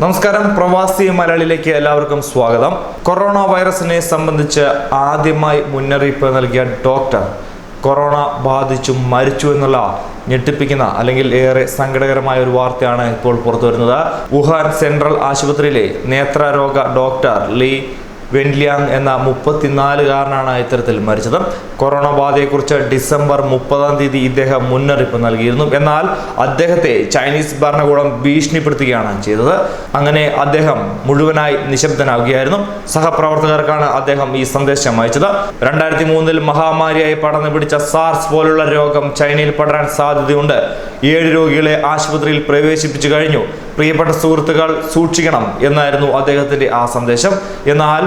നമസ്കാരം. പ്രവാസി മലയാളിയിലേക്ക് എല്ലാവർക്കും സ്വാഗതം. കൊറോണ വൈറസിനെ സംബന്ധിച്ച് ആദ്യമായി മുന്നറിയിപ്പ് നൽകിയ ഡോക്ടർ കൊറോണ ബാധിച്ചു മരിച്ചു എന്നുള്ള ഞെട്ടിപ്പിക്കുന്ന അല്ലെങ്കിൽ ഏറെ സങ്കടകരമായ ഒരു വാർത്തയാണ് ഇപ്പോൾ പുറത്തു വരുന്നത് വുഹാൻ സെൻട്രൽ ആശുപത്രിയിലെ നേത്രരോഗ ഡോക്ടർ ലീ വെൻലിയാങ് എന്ന മുപ്പത്തിനാലുകാരനാണ് ഇത്തരത്തിൽ മരിച്ചത്. കൊറോണ ബാധയെക്കുറിച്ച് ഡിസംബർ മുപ്പതാം തീയതി ഇദ്ദേഹം മുന്നറിയിപ്പ് നൽകിയിരുന്നു. എന്നാൽ അദ്ദേഹത്തെ ചൈനീസ് ഭരണകൂടം ഭീഷണിപ്പെടുത്തുകയാണ് ചെയ്തത്. അങ്ങനെ അദ്ദേഹം മുഴുവനായി നിശബ്ദനാവുകയായിരുന്നു സഹപ്രവർത്തകർക്കാണ് അദ്ദേഹം ഈ സന്ദേശം അയച്ചത്. രണ്ടായിരത്തി മൂന്നിൽ മഹാമാരിയായി പടർന്നു പിടിച്ച സാർസ് പോലുള്ള രോഗം ചൈനയിൽ പടരാൻ സാധ്യതയുണ്ട്. ഏഴ് രോഗികളെ ആശുപത്രിയിൽ പ്രവേശിപ്പിച്ചു കഴിഞ്ഞു. പ്രിയപ്പെട്ട സുഹൃത്തുക്കൾ സൂക്ഷിക്കണം എന്നായിരുന്നു അദ്ദേഹത്തിന്റെ ആ സന്ദേശം. എന്നാൽ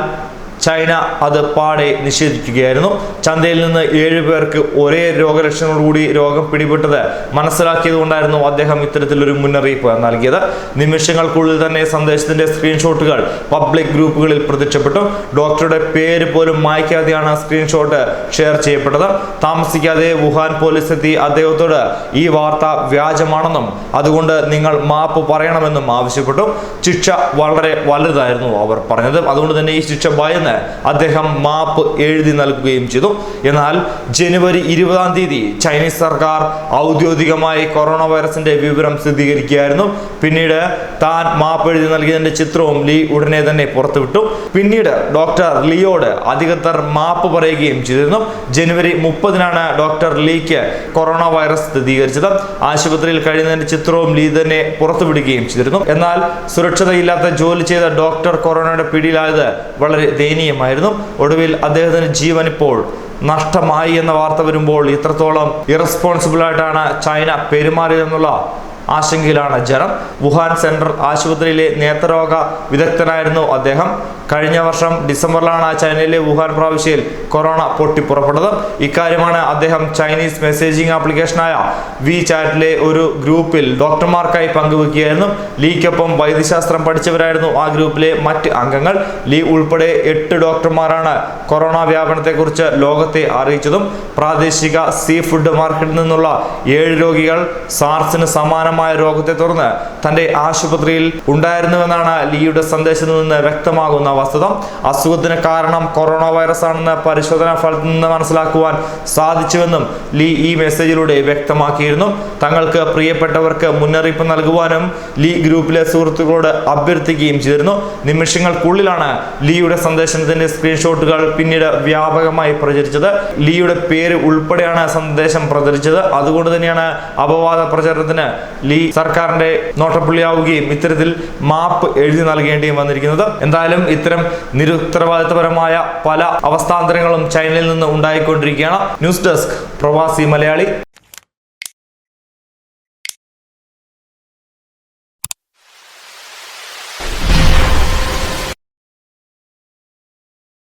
ചൈന അത് പാടെ നിഷേധിക്കുകയായിരുന്നു. ചന്തയിൽ നിന്ന് ഏഴ് പേർക്ക് ഒരേ രോഗലക്ഷണങ്ങളോടുകൂടി രോഗം പിടിപെട്ടത് മനസ്സിലാക്കിയത് കൊണ്ടായിരുന്നു അദ്ദേഹം ഇത്തരത്തിലൊരു മുന്നറിയിപ്പ് നൽകിയത്. നിമിഷങ്ങൾക്കുള്ളിൽ തന്നെ സന്ദേശത്തിന്റെ സ്ക്രീൻഷോട്ടുകൾ പബ്ലിക് ഗ്രൂപ്പുകളിൽ പ്രത്യക്ഷപ്പെട്ടു. ഡോക്ടറുടെ പേര് പോലും മായ്ക്കാതെയാണ് സ്ക്രീൻഷോട്ട് ഷെയർ ചെയ്യപ്പെട്ടത്. താമസിക്കാതെ വുഹാൻ പോലീസ് എത്തി അദ്ദേഹത്തോട് ഈ വാർത്ത വ്യാജമാണെന്നും അതുകൊണ്ട് നിങ്ങൾ മാപ്പ് പറയണമെന്നും ആവശ്യപ്പെട്ടു. ശിക്ഷ വളരെ വലുതായിരുന്നു അവർ പറഞ്ഞത്. അതുകൊണ്ട് തന്നെ ഈ ശിക്ഷ ഭയന്ന് അദ്ദേഹം മാപ്പ് എഴുതി നൽകുകയും ചെയ്തു. എന്നാൽ ജനുവരി ഇരുപതാം തീയതി ചൈനീസ് സർക്കാർ ഔദ്യോഗികമായി കൊറോണ വൈറസിന്റെ വിവരം സ്ഥിരീകരിക്കുകയായിരുന്നു. പിന്നീട് താൻ മാപ്പ് എഴുതി നൽകിയതിന്റെ ചിത്രവും ലീ ഉടനെ തന്നെ പുറത്തുവിട്ടു. പിന്നീട് ഡോക്ടർ ലിയോട് അധികൃതർ മാപ്പ് പറയുകയും ചെയ്തിരുന്നു. ജനുവരി മുപ്പതിനാണ് ഡോക്ടർ ലീക്ക് കൊറോണ വൈറസ് സ്ഥിരീകരിച്ചത്. ആശുപത്രിയിൽ കഴിയുന്നതിന്റെ ചിത്രവും ലീ തന്നെ പുറത്തുവിടുകയും ചെയ്തിരുന്നു. എന്നാൽ സുരക്ഷിതയില്ലാത്ത ജോലി ചെയ്ത ഡോക്ടർ കൊറോണയുടെ പിടിയിലായത് വളരെ ദയനീയമായിരുന്നു. ഒടുവിൽ അദ്ദേഹത്തിന് ജീവൻ ഇപ്പോൾ നഷ്ടമായി എന്ന വാർത്ത വരുമ്പോൾ ഇത്രത്തോളം ഇറസ്പോൺസിബിൾ ആയിട്ടാണ് ചൈന പെരുമാറിയതെന്നുള്ള ആശങ്കയിലാണ് ജനം. വുഹാൻ സെൻട്രൽ ആശുപത്രിയിലെ നേത്രരോഗ വിദഗ്ധനായിരുന്നു അദ്ദേഹം. കഴിഞ്ഞ വർഷം ഡിസംബറിലാണ് ചൈനയിലെ വുഹാൻ പ്രാവശ്യയിൽ കൊറോണ പൊട്ടിപ്പുറപ്പെട്ടത്. ഇക്കാര്യമാണ് അദ്ദേഹം ചൈനീസ് മെസ്സേജിംഗ് ആപ്ലിക്കേഷനായ വി ചാറ്റിലെ ഒരു ഗ്രൂപ്പിൽ ഡോക്ടർമാർക്കായി പങ്കുവെക്കുകയായിരുന്നു. ലീക്കൊപ്പം വൈദ്യശാസ്ത്രം പഠിച്ചവരായിരുന്നു ആ ഗ്രൂപ്പിലെ മറ്റ് അംഗങ്ങൾ. ലീ ഉൾപ്പെടെ എട്ട് ഡോക്ടർമാരാണ് കൊറോണ വ്യാപനത്തെക്കുറിച്ച് ലോകത്തെ അറിയിച്ചതും. പ്രാദേശിക സീ ഫുഡ് മാർക്കറ്റിൽ നിന്നുള്ള ഏഴ് രോഗികൾ സാർസിന് സമാനമായ രോഗത്തെ തുടർന്ന് തന്റെ ആശുപത്രിയിൽ ഉണ്ടായിരുന്നുവെന്നാണ് ലീയുടെ സന്ദേശത്തിൽ നിന്ന് വ്യക്തമാകുന്ന വസ്തുത. അസുഖത്തിന് കാരണം കൊറോണ വൈറസ് ആണെന്ന് പരിശോധനാ ഫലത്തിൽ നിന്ന് മനസ്സിലാക്കുവാൻ സാധിച്ചുവെന്നും ലീ ഈ മെസ്സേജിലൂടെ വ്യക്തമാക്കിയിരുന്നു. തങ്ങൾക്ക് പ്രിയപ്പെട്ടവർക്ക് മുന്നറിയിപ്പ് നൽകുവാനും ലീ ഗ്രൂപ്പിലെ സുഹൃത്തുക്കളോട് അഭ്യർത്ഥിക്കുകയും ചെയ്തിരുന്നു. നിമിഷങ്ങൾക്കുള്ളിലാണ് ലീയുടെ സന്ദേശത്തിന്റെ സ്ക്രീൻഷോട്ടുകൾ പിന്നീട് വ്യാപകമായി പ്രചരിച്ചത്. ലീയുടെ പേര് ഉൾപ്പെടെയാണ് സന്ദേശം പ്രചരിച്ചത്. അതുകൊണ്ട് തന്നെയാണ് അപവാദ പ്രചരണത്തിന് ലീ സർക്കാരിന്റെ നോട്ടപ്പുള്ളിയാവുകയും ഇത്തരത്തിൽ മാപ്പ് എഴുതി നൽകേണ്ടിയും വന്നിരിക്കുന്നത്. എന്തായാലും ഇത്തരം നിരുത്തരവാദിത്തപരമായ പല അവസ്ഥാന്തരങ്ങളും ചൈനയിൽ നിന്ന് ഉണ്ടായിക്കൊണ്ടിരിക്കുകയാണ്. ന്യൂസ് ഡെസ്ക് പ്രവാസി മലയാളി.